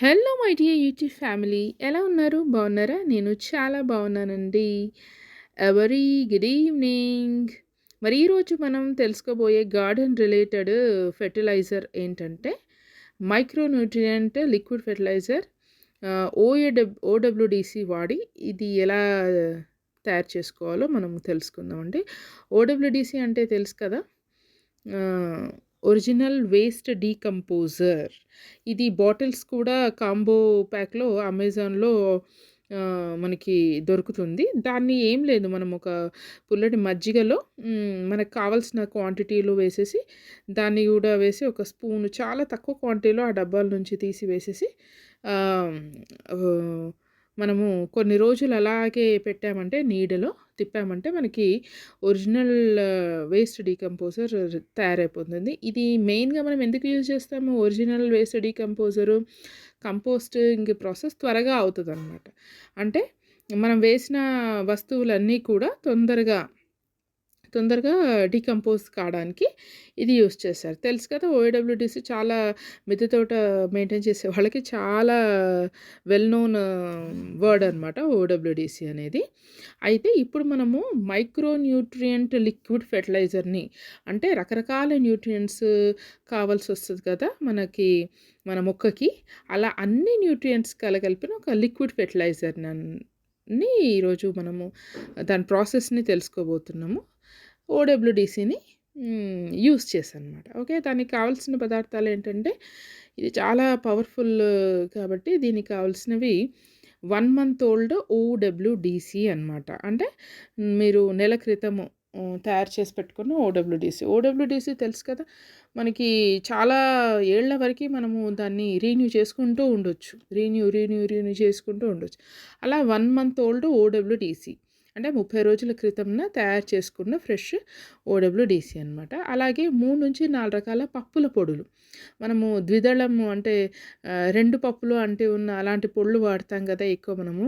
Hello my dear YouTube family ఎలా ఉన్నారు? బాగున్నారా? నేను చాలా బాగున్నానండి. Very good evening. మరి ఈరోజు మనం తెలుసుకోబోయే గార్డెన్ రిలేటెడ్ ఫెర్టిలైజర్ ఏంటంటే మైక్రోన్యూట్రియంట్ లిక్విడ్ ఫెర్టిలైజర్ ఓఏడబ్ ఓడబ్ల్యూడిసి వాడి ఇది ఎలా తయారు చేసుకోవాలో మనం తెలుసుకుందామండి. ఓడబ్ల్యూడిసి అంటే తెలుసు కదా? Original waste decomposer. ఇది బాటిల్స్ కూడా కాంబో ప్యాక్లో అమెజాన్లో మనకి దొరుకుతుంది. దాన్ని ఏం లేదు మనం ఒక పుల్లటి మజ్జిగలో మనకు కావాల్సిన క్వాంటిటీలో వేసేసి దాన్ని కూడా వేసి ఒక స్పూన్ చాలా తక్కువ క్వాంటిటీలో ఆ డబ్బాల నుంచి తీసి వేసేసి మనము కొన్ని రోజులు అలాగే పెట్టామంటే నీడలో తిప్పామంటే మనకి ఒరిజినల్ వేస్ట్ డీకంపోజర్ తయారైపోతుంది. ఇది మెయిన్గా మనం ఎందుకు యూజ్ చేస్తాము? Original waste decomposer composting process త్వరగా అవుతుంది అనమాట అంటే మనం వేసిన వస్తువులన్నీ కూడా తొందరగా తొందరగా డీకంపోజ్ కావడానికి ఇది యూస్ చేస్తారు తెలుసు కదా ఓఏడబ్ల్యూడిసి చాలా మిద్దె తోట మెయింటైన్ చేసే వాళ్ళకి చాలా వెల్ నోన్ వర్డ్ అనమాట ఓడబ్ల్యూడిసి అనేది. అయితే ఇప్పుడు మనము మైక్రో న్యూట్రియంట్ లిక్విడ్ ఫెర్టిలైజర్ని అంటే రకరకాల న్యూట్రియంట్స్ కావాల్సి వస్తుంది కదా మనకి మన మొక్కకి. అలా అన్ని న్యూట్రియంట్స్ కలగలిపిన ఒక లిక్విడ్ ని ఈరోజు మనము దాని ప్రాసెస్ని తెలుసుకోబోతున్నాము. ఓడబ్ల్యూడిసిని యూస్ చేశాను అనమాట ఓకే దానికి కావాల్సిన పదార్థాలు ఏంటంటే ఇది చాలా పవర్ఫుల్ కాబట్టి దీనికి కావాల్సినవి వన్ మంత్ ఓల్డ్ ఓడబ్ల్యూడిసి అనమాట అంటే మీరు నెల క్రితము తయారు చేసి పెట్టుకున్న ఓడబ్ల్యూడిసి. ఓడబ్ల్యూడిసి తెలుసు కదా మనకి చాలా ఏళ్ళ వరకు మనము దాన్ని రీన్యూ చేసుకుంటూ ఉండొచ్చు. రీన్యూ రీన్యూ రీన్యూ చేసుకుంటూ ఉండొచ్చు. అలా వన్ మంత్ ఓల్డ్ ఓడబ్ల్యూడిసి అంటే ముప్పై రోజుల క్రితంన తయారు చేసుకున్న ఫ్రెష్ ఓడబ్ల్యూడిసి అనమాట అలాగే మూడు నుంచి నాలుగు రకాల పప్పుల పొడులు. మనము ద్విదళము అంటే రెండు పప్పులు అంటే ఉన్న అలాంటి పొడులు వాడతాం కదా ఎక్కువ మనము.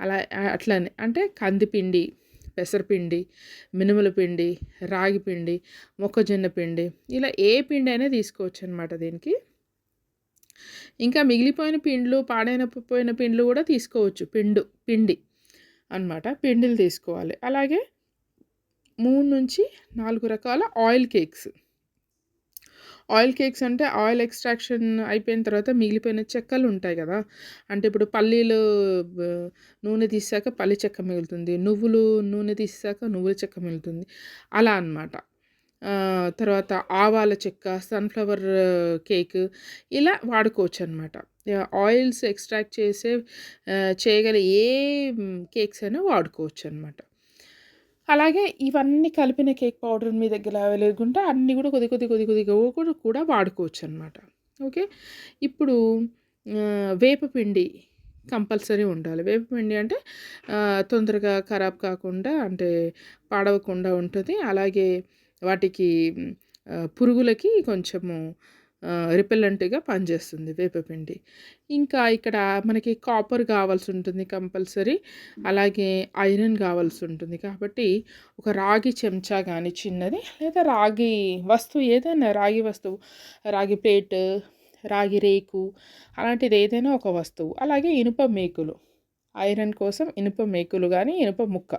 అలా అట్లానే అంటే కందిపిండి పెసరపిండి మినుముల పిండి రాగి పిండి మొక్కజొన్న పిండి ఇలా ఏ పిండి అయినా తీసుకోవచ్చు అనమాట దీనికి. ఇంకా మిగిలిపోయిన పిండ్లు పాడైన పోయిన పిండ్లు కూడా తీసుకోవచ్చు. పిండు పిండి అనమాట పిండిలు తీసుకోవాలి. అలాగే మూడు నుంచి నాలుగు రకాల ఆయిల్ కేక్స్. ఆయిల్ కేక్స్ అంటే ఆయిల్ ఎక్స్ట్రాక్షన్ అయిపోయిన తర్వాత మిగిలిపోయిన చెక్కలు ఉంటాయి కదా. అంటే ఇప్పుడు పల్లీలు నూనె తీసాక పల్లి చెక్క మిగులుతుంది. నువ్వులు నూనె తీసాక నువ్వుల చెక్క మిగులుతుంది. అలా అనమాట తర్వాత ఆవాల చెక్క సన్ఫ్లవర్ కేక్ ఇలా వాడుకోవచ్చు అనమాట ఆయిల్స్ ఎక్స్ట్రాక్ట్ చేసే చేయగల ఏ కేక్స్ అయినా వాడుకోవచ్చు అనమాట అలాగే ఇవన్నీ కలిపిన కేక్ పౌడర్ మీ దగ్గర అవైలబుల్ అన్నీ కూడా కొద్ది కొద్ది కొద్ది కొద్దిగా కూడా కూడా వాడుకోవచ్చు అనమాట ఓకే? ఇప్పుడు వేపపిండి కంపల్సరీ ఉండాలి. వేపపిండి అంటే తొందరగా ఖరాబ్ కాకుండా అంటే పాడవకుండా ఉంటుంది. అలాగే వాటికి పురుగులకి కొంచెము రిపెల్లెంట్గా పనిచేస్తుంది వేపపిండి ఇంకా ఇక్కడ మనకి కాపర్ కావాల్సి ఉంటుంది కంపల్సరీ అలాగే ఐరన్ కావాల్సి ఉంటుంది కాబట్టి ఒక రాగి చెంచా కానీ చిన్నది లేదా రాగి వస్తువు ఏదైనా రాగి వస్తువు రాగి ప్లేట్ రాగి రేకు అలాంటిది ఏదైనా ఒక వస్తువు. అలాగే ఇనుప మేకులు ఐరన్ కోసం ఇనుప మేకులు కానీ ఇనుప ముక్క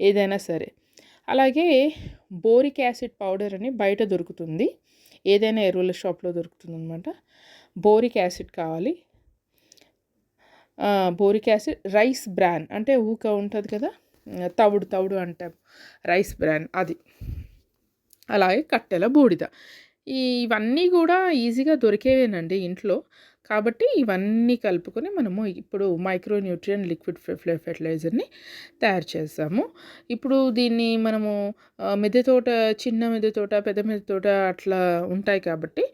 ఏదైనా సరే. అలాగే బోరిక్ యాసిడ్ పౌడర్ అని బయట దొరుకుతుంది. ఏదైనా ఎరువుల షాప్లో దొరుకుతుంది అనమాట బోరిక్ యాసిడ్ కావాలి. బోరిక్ యాసిడ్ రైస్ బ్రాన్ అంటే ఊక ఉంటుంది కదా తవుడు తవుడు అంటాం రైస్ బ్రాన్ అది. అలాగే కట్టెల బూడిద. ఇవన్నీ కూడా ఈజీగా దొరికేవేనండి ఇంట్లో. కాబట్టి ఇవన్నీ కలుపుకొని మనము ఇప్పుడు మైక్రో న్యూట్రియన్ లిక్విడ్ ఫెర్టిలైజర్ని తయారు చేస్తాము. ఇప్పుడు దీన్ని మనము మిద్దె తోట చిన్న మిద్దె తోట పెద్ద మిద్దె తోట అట్లా ఉంటాయి కాబట్టి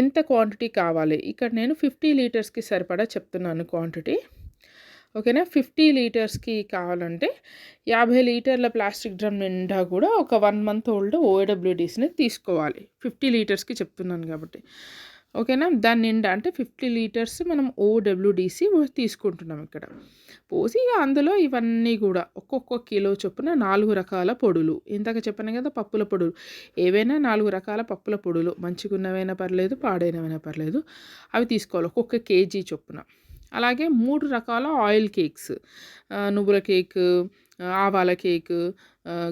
ఎంత క్వాంటిటీ కావాలి? ఇక్కడ నేను ఫిఫ్టీ లీటర్స్కి సరిపడా చెప్తున్నాను క్వాంటిటీ. ఓకేనా? ఫిఫ్టీ లీటర్స్కి కావాలంటే యాభై లీటర్ల ప్లాస్టిక్ డ్రమ్ నిండా కూడా ఒక వన్ మంత్ ఓల్డ్ ఓఏడబ్ల్యూడీస్ని తీసుకోవాలి. ఫిఫ్టీ లీటర్స్కి చెప్తున్నాను కాబట్టి. ఓకేనా? దాని నిండా అంటే ఫిఫ్టీ లీటర్స్ మనం ఓడబ్ల్యూడిసి తీసుకుంటున్నాం ఇక్కడ. పోసి ఇక అందులో ఇవన్నీ కూడా ఒక్కొక్క కిలో చొప్పున నాలుగు రకాల పొడులు. ఇందాక చెప్పాను కదా పప్పుల పొడులు. ఏవైనా నాలుగు రకాల పప్పుల పొడులు. మంచిగున్నవైనా పర్లేదు పాడైనవైనా పర్లేదు. అవి తీసుకోవాలి ఒక్కొక్క కేజీ చొప్పున. అలాగే మూడు రకాల ఆయిల్ కేక్స్. నువ్వుల కేక్ ఆవాల కేక్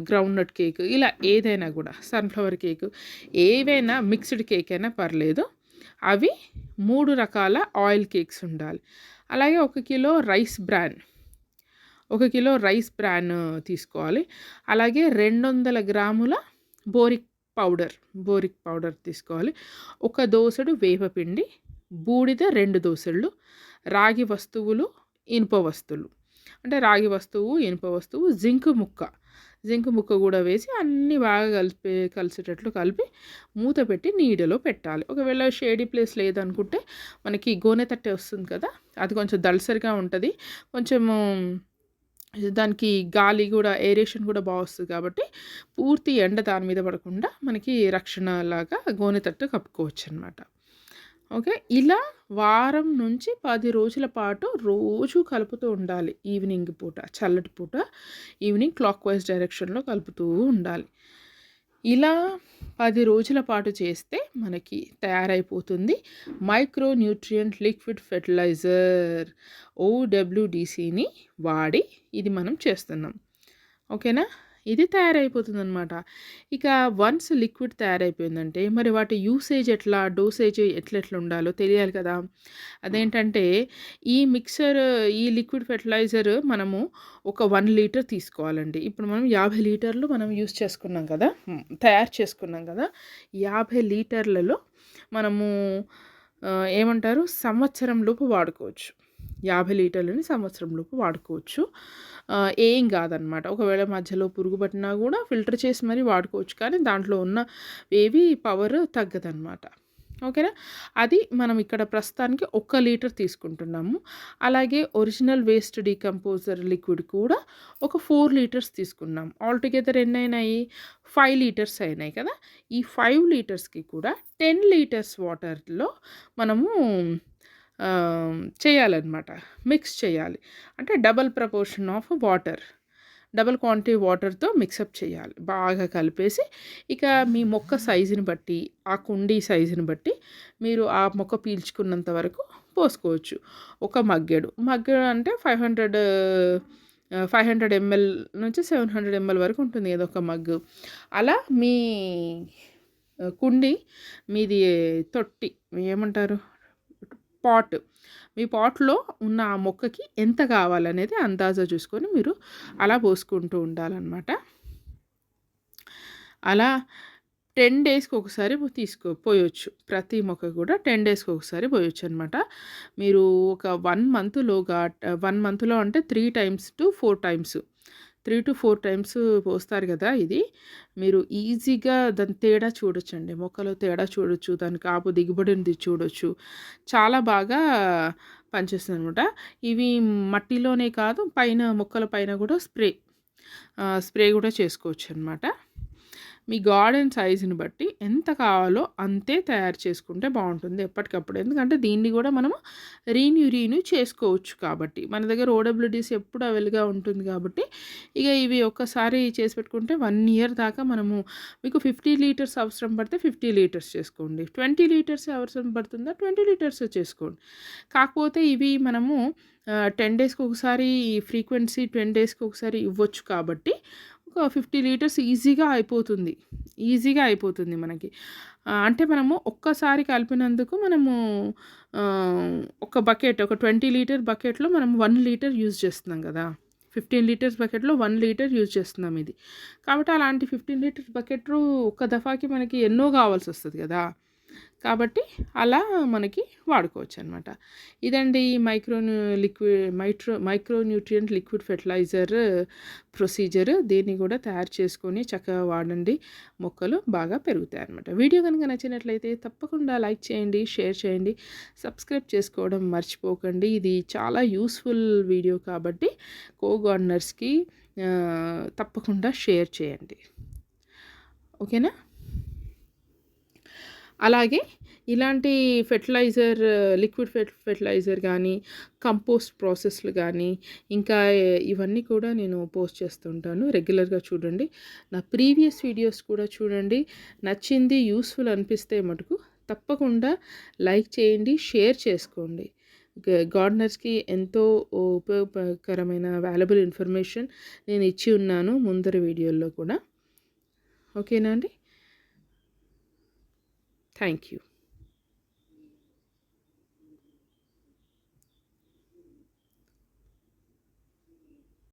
గ్రౌండ్నట్ కేక్ ఇలా ఏదైనా కూడా సన్ఫ్లవర్ కేక్ ఏవైనా మిక్స్డ్ కేక్ అయినా పర్లేదు. అవి మూడు రకాల ఆయిల్ కేక్స్ ఉండాలి. అలాగే ఒక కిలో రైస్ బ్రాన్ ఒక కిలో రైస్ బ్రాన్ తీసుకోవాలి. అలాగే రెండు వందల గ్రాముల బోరిక్ పౌడర్ బోరిక్ పౌడర్ తీసుకోవాలి. ఒక దోసెడు వేపపిండి బూడిద రెండు దోశలు రాగి వస్తువులు ఇనుప వస్తువులు. అంటే రాగి వస్తువు ఇనుప వస్తువు జింక్ ముక్క. జింక్ ముక్క కూడా వేసి అన్నీ బాగా కలిపి కలిసేటట్లు కలిపి మూత పెట్టి నీడలో పెట్టాలి. ఒకవేళ షేడీ ప్లేస్ లేదనుకుంటే మనకి గోనె తట్టె వస్తుంది కదా అది కొంచెం దళసరిగా ఉంటుంది. కొంచెము దానికి గాలి కూడా ఏరేషన్ కూడా బాగా వస్తుంది కాబట్టి పూర్తి ఎండ దాని మీద పడకుండా మనకి రక్షణ లాగా గోనె తట్టు కప్పుకోవచ్చు అనమాట ఓకే. ఇలా వారం నుంచి పది రోజుల పాటు రోజు కలుపుతూ ఉండాలి. ఈవినింగ్ పూట చల్లటి పూట ఈవినింగ్ క్లాక్ వైజ్ డైరెక్షన్లో కలుపుతూ ఉండాలి. ఇలా పది రోజుల పాటు చేస్తే మనకి తయారైపోతుంది మైక్రో న్యూట్రియంట్ లిక్విడ్ ఫెర్టిలైజర్ ఓడబ్ల్యూడిసిని వాడి ఇది మనం చేస్తున్నాం. ఓకేనా? ఇది తయారైపోతుంది అనమాట ఇక వన్స్ లిక్విడ్ తయారైపోయిందంటే మరి వాటి యూసేజ్ ఎట్లా డోసేజ్ ఎట్లా ఎట్లా ఉండాలో తెలియాలి కదా. అదేంటంటే ఈ మిక్సర్ ఈ లిక్విడ్ ఫెర్టిలైజర్ మనము ఒక వన్ లీటర్ తీసుకోవాలండి. ఇప్పుడు మనం యాభై లీటర్లు మనం యూస్ చేసుకున్నాం కదా తయారు చేసుకున్నాం కదా యాభై లీటర్లలో మనము ఏమంటారు సంవత్సరం లోపు వాడుకోవచ్చు. యాభై లీటర్లని సంవత్సరంలోపు వాడుకోవచ్చు. ఏం కాదనమాట. ఒకవేళ మధ్యలో పురుగు పట్టినా కూడా ఫిల్టర్ చేసి మరీ వాడుకోవచ్చు కానీ దాంట్లో ఉన్న ఏవి పవర్ తగ్గదనమాట. ఓకేనా? అది మనం ఇక్కడ ప్రస్తుతానికి ఒక్క లీటర్ తీసుకుంటున్నాము. అలాగే ఒరిజినల్ వేస్ట్ డీకంపోజర్ లిక్విడ్ కూడా ఒక ఫోర్ లీటర్స్ తీసుకున్నాం. ఆల్టుగెదర్ ఎన్ని అయినాయి ఫైవ్ లీటర్స్ అయినాయి కదా? ఈ ఫైవ్ లీటర్స్కి కూడా టెన్ లీటర్స్ వాటర్లో మనము చేయాలన్నమాట. మిక్స్ చేయాలి. అంటే double proportion of water double quantity వాటర్తో మిక్సప్ చేయాలి. బాగా కలిపేసి ఇక మీ మొక్క సైజుని బట్టి ఆ కుండీ సైజుని బట్టి మీరు ఆ మొక్క పీల్చుకున్నంత వరకు పోసుకోవచ్చు. ఒక మగ్గెడు. మగ్గెడు అంటే five hundred five hundred ML నుంచి సెవెన్ హండ్రెడ్ ఎంఎల్ వరకు ఉంటుంది ఏదో ఒక మగ్గు. అలా మీ కుండి మీది తొట్టి ఏమంటారు? పాట్. మీ పాట్లో ఉన్న ఆ మొక్కకి ఎంత కావాలనేది అందాజా చూసుకొని మీరు అలా పోసుకుంటూ ఉండాలన్నమాట. అలా టెన్ డేస్కి ఒకసారి తీసుకో పోయొచ్చు. ప్రతి మొక్క కూడా టెన్ డేస్కి ఒకసారి పోయొచ్చు అనమాట మీరు ఒక వన్ మంత్లోగా వన్ మంత్లో అంటే three times to four times three to four times పోస్తారు కదా ఇది. మీరు ఈజీగా దాని తేడా చూడొచ్చండి. మొక్కలో తేడా చూడొచ్చు దాని కాపు దిగుబడిని చూడొచ్చు. చాలా బాగా పనిచేస్తుంది అనమాట ఇవి మట్టిలోనే కాదు పైన మొక్కల పైన కూడా స్ప్రే స్ప్రే కూడా చేసుకోవచ్చు అనమాట మీ గార్డెన్ సైజుని బట్టి ఎంత కావాలో అంతే తయారు చేసుకుంటే బాగుంటుంది ఎప్పటికప్పుడు. ఎందుకంటే దీన్ని కూడా మనము రీన్యూ రీన్యూ చేసుకోవచ్చు కాబట్టి. మన దగ్గర ఓడబ్ల్యూడీస్ ఎప్పుడు అవైల్గా ఉంటుంది కాబట్టి ఇక ఇవి ఒక్కసారి చేసి పెట్టుకుంటే వన్ ఇయర్ దాకా మనము మీకు ఫిఫ్టీ లీటర్స్ అవసరం పడితే ఫిఫ్టీ లీటర్స్ చేసుకోండి. ట్వంటీ లీటర్స్ అవసరం పడుతుందా? ట్వంటీ లీటర్స్ చేసుకోండి. కాకపోతే ఇవి మనము టెన్ డేస్కి ఒకసారి ఫ్రీక్వెన్సీ టెన్ డేస్కి ఒకసారి ఇవ్వచ్చు కాబట్టి ఒక ఫిఫ్టీ లీటర్స్ ఈజీగా అయిపోతుంది. ఈజీగా అయిపోతుంది మనకి. అంటే మనము ఒక్కసారి కలిపినందుకు మనము ఒక బకెట్ ఒక ట్వంటీ లీటర్ బకెట్లో మనం వన్ లీటర్ యూజ్ చేస్తున్నాం కదా. ఫిఫ్టీన్ లీటర్స్ బకెట్లో వన్ లీటర్ యూజ్ చేస్తున్నాం ఇది. కాబట్టి అలాంటి ఫిఫ్టీన్ లీటర్స్ బకెట్ ఒక దఫాకి మనకి ఎన్నో కావాల్సి వస్తుంది కదా. కాబట్టి అలా మనకి వాడుకోవచ్చు అనమాట ఇదండి micro liquid micro micro nutrient liquid fertiliser procedure. దీన్ని కూడా తయారు చేసుకొని చక్కగా వాడండి. మొక్కలు బాగా పెరుగుతాయి అనమాట వీడియో కనుక నచ్చినట్లయితే తప్పకుండా లైక్ చేయండి షేర్ చేయండి సబ్స్క్రైబ్ చేసుకోవడం మర్చిపోకండి. ఇది చాలా యూస్ఫుల్ వీడియో కాబట్టి కో గార్డనర్స్కి తప్పకుండా షేర్ చేయండి. ఓకేనా? అలాగే ఇలాంటి ఫెర్టిలైజర్ లిక్విడ్ ఫెర్ట్ ఫెర్టిలైజర్ కానీ కంపోస్ట్ ప్రాసెస్లు కానీ ఇంకా ఇవన్నీ కూడా నేను పోస్ట్ చేస్తుంటాను రెగ్యులర్గా చూడండి. నా ప్రీవియస్ వీడియోస్ కూడా చూడండి. నచ్చింది యూస్ఫుల్ అనిపిస్తే మటుకు తప్పకుండా లైక్ చేయండి షేర్ చేసుకోండి. గార్డనర్స్కి ఎంతో ఉపయోగకరమైన వాల్యుబుల్ ఇన్ఫర్మేషన్ నేను ఇచ్చి ఉన్నాను ముందర వీడియోల్లో కూడా. ఓకేనా అండి? Thank you.